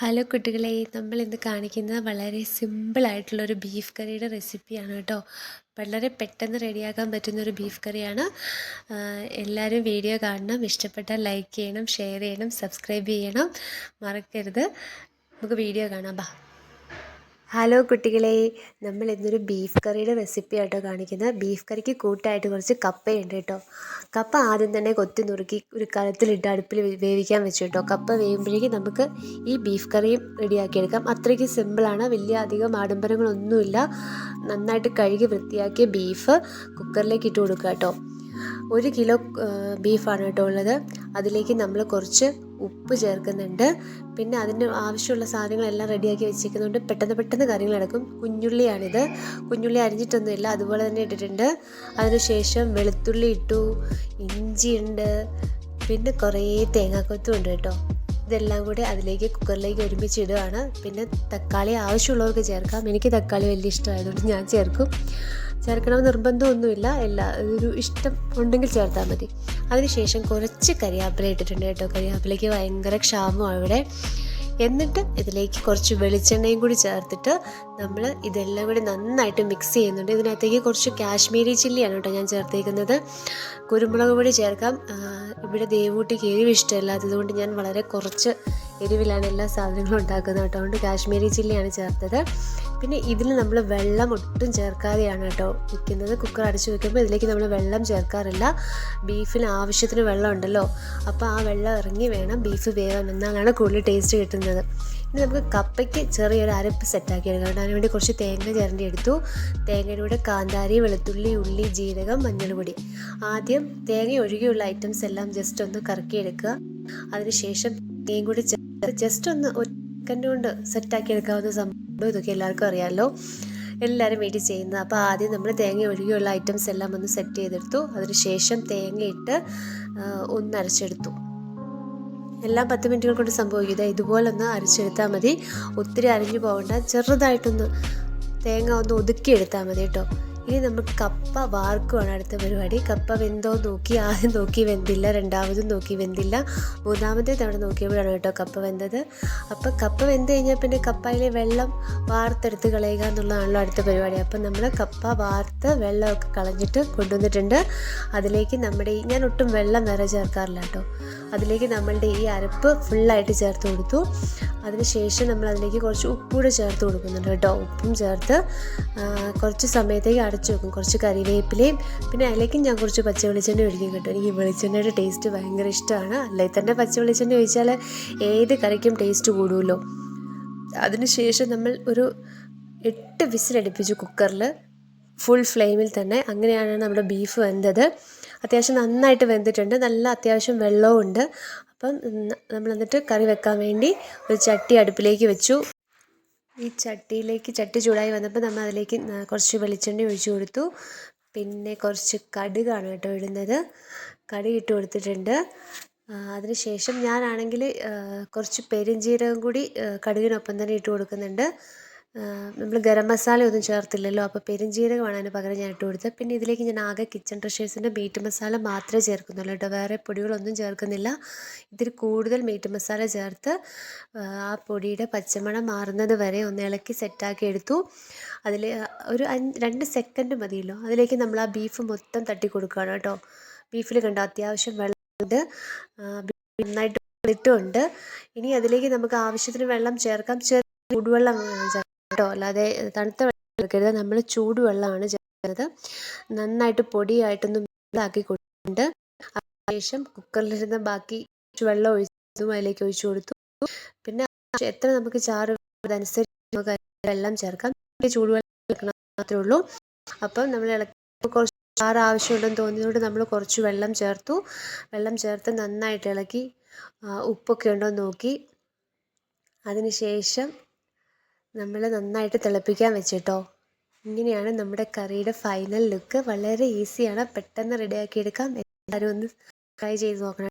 Hello കുട്ടികളെ നമ്മൾ ഇന്ന് കാണിക്കുന്നത് വളരെ സിമ്പിളായിട്ടുള്ളൊരു ബീഫ് കറിയുടെ റെസിപ്പിയാണ് കേട്ടോ. വളരെ പെട്ടെന്ന് റെഡിയാക്കാൻ പറ്റുന്ന ഒരു ബീഫ് കറിയാണ്. എല്ലാവരും വീഡിയോ കാണണം. ഇഷ്ടപ്പെട്ടാൽ ലൈക്ക് ചെയ്യണം ഷെയർ ചെയ്യണം സബ്സ്ക്രൈബ് ചെയ്യണം. മറക്കരുത്. നമുക്ക് വീഡിയോ കാണാം. ബാ. ഹലോ കുട്ടികളെ നമ്മൾ ഇന്നൊരു ബീഫ് കറിയുടെ റെസിപ്പി ആയിട്ടോ കാണിക്കുന്നത്. ബീഫ് കറിക്ക് കൂട്ടായിട്ട് കുറച്ച് കപ്പയുണ്ട് കേട്ടോ. കപ്പ ആദ്യം തന്നെ കൊത്തി നുറുക്കി ഒരു കലത്തിലിട്ട് അടുപ്പിൽ വേവിക്കാൻ വെച്ചു കേട്ടോ. കപ്പ വേവുമ്പോഴേക്കും നമുക്ക് ഈ ബീഫ് കറിയും റെഡിയാക്കിയെടുക്കാം അത്രയ്ക്ക് സിമ്പിളാണ് വലിയ അധികം ആഡംബരങ്ങളൊന്നുമില്ല. നന്നായിട്ട് കഴുകി വൃത്തിയാക്കിയ ബീഫ് കുക്കറിലേക്ക് ഇട്ട് കൊടുക്കുക കേട്ടോ. ഒരു കിലോ ബീഫാണ് കേട്ടോ ഉള്ളത്. അതിലേക്ക് നമ്മൾ കുറച്ച് ഉപ്പ് ചേർക്കുന്നുണ്ട്. പിന്നെ അതിന് ആവശ്യമുള്ള സാധനങ്ങളെല്ലാം റെഡിയാക്കി വെച്ചിരിക്കുന്നുണ്ട് പെട്ടെന്ന് പെട്ടെന്ന് കാര്യങ്ങൾ നടക്കും. കുഞ്ഞുള്ളിയാണിത്. കുഞ്ഞുള്ളി അരിഞ്ഞിട്ടൊന്നുമില്ല. അതുപോലെ തന്നെ ഇട്ടിട്ടുണ്ട്. അതിനുശേഷം വെളുത്തുള്ളി ഇട്ടു. ഇഞ്ചിയുണ്ട്. പിന്നെ കുറേ തേങ്ങാക്കൊത്തും ഉണ്ട് കേട്ടോ. ഇതെല്ലാം കൂടി അതിലേക്ക് കുക്കറിലേക്ക് ഒരുമിച്ച് ഇടുകയാണ് പിന്നെ തക്കാളി ആവശ്യമുള്ളവർക്ക് ചേർക്കാം. എനിക്ക് തക്കാളി വലിയ ഇഷ്ടമായതുകൊണ്ട് ഞാൻ ചേർക്കും. ചേർക്കണമെന്ന് നിർബന്ധമൊന്നുമില്ല. എല്ലാ ഒരു ഇഷ്ടം ഉണ്ടെങ്കിൽ ചേർത്താൽ മതി. അതിനുശേഷം കുറച്ച് കരിയാപ്പില ഇട്ടിട്ടുണ്ട് കേട്ടോ. കരിയാപ്പിലയ്ക്ക് ഭയങ്കര ക്ഷാമമാണ് ഇവിടെ. എന്നിട്ട് ഇതിലേക്ക് കുറച്ച് വെളിച്ചെണ്ണയും കൂടി ചേർത്തിട്ട് നമ്മൾ ഇതെല്ലാം കൂടി നന്നായിട്ട് മിക്സ് ചെയ്യുന്നുണ്ട്. ഇതിനകത്തേക്ക് കുറച്ച് കാശ്മീരി ചില്ലിയാണ് കേട്ടോ ഞാൻ ചേർത്തേക്കുന്നത്. കുരുമുളക് പൊടി ചേർക്കാം. ഇവിടെ ദേവൂട്ടിക്ക് എരിവ് ഇഷ്ടമല്ലാത്തതുകൊണ്ട് ഞാൻ വളരെ കുറച്ച് എരിവിലാണ് എല്ലാ സാധനങ്ങളും ഉണ്ടാക്കുന്നത് കേട്ടോ. അതുകൊണ്ട് കാശ്മീരി ചില്ലിയാണ് ചേർത്തത്. പിന്നെ ഇതിൽ നമ്മൾ വെള്ളം ഒട്ടും ചേർക്കാതെയാണ് കേട്ടോ വെക്കുന്നത്. കുക്കർ അടച്ചു വെക്കുമ്പോൾ ഇതിലേക്ക് നമ്മൾ വെള്ളം ചേർക്കാറില്ല. ബീഫിന് ആവശ്യത്തിന് വെള്ളം ഉണ്ടല്ലോ. അപ്പോൾ ആ വെള്ളം ഇറങ്ങി വേണം ബീഫ് വേവാൻ എന്നാലാണ് കൂടുതൽ ടേസ്റ്റ് കിട്ടുന്നത്. ഇനി നമുക്ക് കപ്പയ്ക്ക് ചെറിയൊരു അരപ്പ് സെറ്റാക്കി എടുക്കാം അതിന് വേണ്ടി കുറച്ച് തേങ്ങ ചേരേണ്ടി എടുത്തു. തേങ്ങയുടെ കൂടെ കാന്താരി വെളുത്തുള്ളി ഉള്ളി ജീരകം മഞ്ഞൾപൊടി. ആദ്യം തേങ്ങ ഒഴികെയുള്ള ഐറ്റംസ് എല്ലാം ജസ്റ്റ് ഒന്ന് കറക്കിയെടുക്കുക. അതിനുശേഷം തേങ്ങയും കൂടി ജസ്റ്റ് ഒന്ന് ഒറ്റ കൊണ്ട് സെറ്റാക്കി എടുക്കാവുന്ന സംഭവം ഇതൊക്കെ എല്ലാവർക്കും അറിയാമല്ലോ എല്ലാവരും വീട്ടിൽ ചെയ്യുന്നത്. അപ്പോൾ ആദ്യം നമ്മൾ തേങ്ങ ഒഴുകിയുള്ള ഐറ്റംസ് എല്ലാം ഒന്ന് സെറ്റ് ചെയ്തെടുത്തു. അതിനുശേഷം തേങ്ങയിട്ട് ഒന്ന് അരച്ചെടുത്തു. എല്ലാം പത്ത് മിനിറ്റുകൾ കൊണ്ട് സംഭവിക്കുക ഇതുപോലെ ഒന്ന് അരച്ചെടുത്താൽ മതി. ഒത്തിരി അരിഞ്ഞു പോകേണ്ട ചെറുതായിട്ടൊന്ന് തേങ്ങ ഒന്ന് ഒതുക്കി ഒതുക്കിയെടുത്താൽ മതി കേട്ടോ. ഇനി നമ്മൾ കപ്പ വാർക്കുവാണ് അടുത്ത പരിപാടി. കപ്പ വെന്തോ നോക്കി ആദ്യം നോക്കി വെന്തില്ല രണ്ടാമതും നോക്കി വെന്തില്ല. മൂന്നാമത്തെ തവണ നോക്കിയപ്പോഴാണ് കേട്ടോ കപ്പ വെന്തത്. അപ്പം കപ്പ വെന്ത് കഴിഞ്ഞാൽ പിന്നെ കപ്പയിലെ വെള്ളം വാർത്തെടുത്ത് കളയുക എന്നുള്ളതാണല്ലോ അടുത്ത പരിപാടി. അപ്പം നമ്മൾ കപ്പ വാർത്ത് വെള്ളമൊക്കെ കളഞ്ഞിട്ട് കൊണ്ടുവന്നിട്ടുണ്ട്. അതിലേക്ക് നമ്മുടെ ഈ ഞാൻ ഒട്ടും വെള്ളം നിറ ചേർക്കാറില്ല കേട്ടോ. അതിലേക്ക് നമ്മളുടെ ഈ അരപ്പ് ഫുള്ളായിട്ട് ചേർത്ത് കൊടുത്തു. അതിനുശേഷം നമ്മൾ അതിലേക്ക് കുറച്ച് ഉപ്പൂടെ ചേർത്ത് കൊടുക്കുന്നുണ്ട് കേട്ടോ. ഉപ്പും ചേർത്ത് കുറച്ച് സമയത്തേക്ക് അടച്ചു വെക്കും. കുറച്ച് കറിവേപ്പിലയും പിന്നെ അതിലേക്കും ഞാൻ കുറച്ച് പച്ച വെളിച്ചെണ്ണ ഒഴിക്കും കേട്ടോ. എനിക്ക് വെളിച്ചെണ്ണയുടെ ടേസ്റ്റ് ഭയങ്കര ഇഷ്ടമാണ്. അല്ലെങ്കിൽ തന്നെ പച്ച വെളിച്ചെണ്ണ ഒഴിച്ചാൽ ഏത് കറിക്കും ടേസ്റ്റ് കൂടുമല്ലോ അതിനുശേഷം നമ്മൾ ഒരു എട്ട് വിസിലടിപ്പിച്ചു കുക്കറിൽ ഫുൾ ഫ്ലെയിമിൽ തന്നെ അങ്ങനെയാണ് നമ്മുടെ ബീഫ് വെന്തത്. അത്യാവശ്യം നന്നായിട്ട് വെന്തിട്ടുണ്ട്. നല്ല അത്യാവശ്യം വെള്ളവും ഉണ്ട് അപ്പം നമ്മൾ എന്നിട്ട് കറി വെക്കാൻ വേണ്ടി ഒരു ചട്ടി അടുപ്പിലേക്ക് വെച്ചു. ഈ ചട്ടിയിലേക്ക് ചട്ടി ചൂടായി വന്നപ്പോൾ നമ്മൾ അതിലേക്ക് കുറച്ച് വെളിച്ചെണ്ണ ഒഴിച്ചു കൊടുത്തു. പിന്നെ കുറച്ച് കടുകാണ് കേട്ടോ ഇടുന്നത്. കടുക് ഇട്ട് കൊടുത്തിട്ടുണ്ട്. അതിനുശേഷം ഞാനാണെങ്കിൽ കുറച്ച് പെരുംജീരകം കൂടി കടുകിനൊപ്പം തന്നെ ഇട്ട് കൊടുക്കുന്നുണ്ട്. നമ്മൾ ഗരം മസാല ഒന്നും ചേർത്തില്ലല്ലോ. അപ്പോൾ പെരുംജീരകമാണ് അതിന് പകരം ഞാൻ ഇട്ട് കൊടുത്തത്. പിന്നെ ഇതിലേക്ക് ഞാൻ ആകെ കിച്ചൺ ട്രഷേഴ്സിന്റെ മീറ്റ് മസാല മാത്രമേ ചേർക്കുന്നുള്ളൂ കേട്ടോ. വേറെ പൊടികളൊന്നും ചേർക്കുന്നില്ല. ഇതിൽ കൂടുതൽ മീറ്റ് മസാല ചേർത്ത് ആ പൊടിയുടെ പച്ചമണം മാറുന്നത് വരെ ഒന്ന് ഇളക്കി സെറ്റാക്കി എടുത്തു. അതിൽ ഒരു രണ്ട് സെക്കൻഡ് മതിയല്ലോ. അതിലേക്ക് നമ്മൾ ആ ബീഫ് മൊത്തം തട്ടി കൊടുക്കുകയാണ് കേട്ടോ. ബീഫിൽ കണ്ടോ അത്യാവശ്യം വെള്ളമുണ്ട്. നന്നായിട്ട് ഇനി അതിലേക്ക് നമുക്ക് ആവശ്യത്തിന് വെള്ളം ചേർക്കാം. ചെറിയ ചൂടുവെള്ളം ചേർക്കാം കേട്ടോ. അല്ലാതെ തണുത്ത വെള്ളം കൊടുക്കരുത് നമ്മൾ ചൂടുവെള്ളമാണ് ചേർക്കുന്നത്. നന്നായിട്ട് പൊടിയായിട്ടൊന്ന് ഇതാക്കി കൊടുത്തിട്ടുണ്ട്. അതിനുശേഷം കുക്കറിലിരുന്ന ബാക്കി വെള്ളം ഒഴിച്ചു അതിലേക്ക് ഒഴിച്ചു കൊടുത്തു. പിന്നെ എത്ര നമുക്ക് ചാറ് അതനുസരിച്ച് നമുക്ക് വെള്ളം ചേർക്കാം. ചൂടുവെള്ളം ചേർക്കണം മാത്രമേ ഉള്ളൂ. അപ്പം നമ്മൾ ഇളക്കി കുറച്ച് ചാറ് ആവശ്യമുണ്ടെന്ന് തോന്നിയതുകൊണ്ട് നമ്മൾ കുറച്ച് വെള്ളം ചേർത്തു. വെള്ളം ചേർത്ത് നന്നായിട്ട് ഇളക്കി ഉപ്പൊക്കെ ഉണ്ടോ നോക്കി. അതിനുശേഷം നമ്മൾ നന്നായിട്ട് തിളപ്പിക്കാൻ വെച്ചിട്ടോ. ഇങ്ങനെയാണ് നമ്മുടെ കറിയുടെ ഫൈനൽ ലുക്ക് വളരെ ഈസിയാണ് പെട്ടെന്ന് റെഡിയാക്കി എടുക്കാം. എല്ലാവരും ഒന്ന് ട്രൈ ചെയ്ത് നോക്കണം.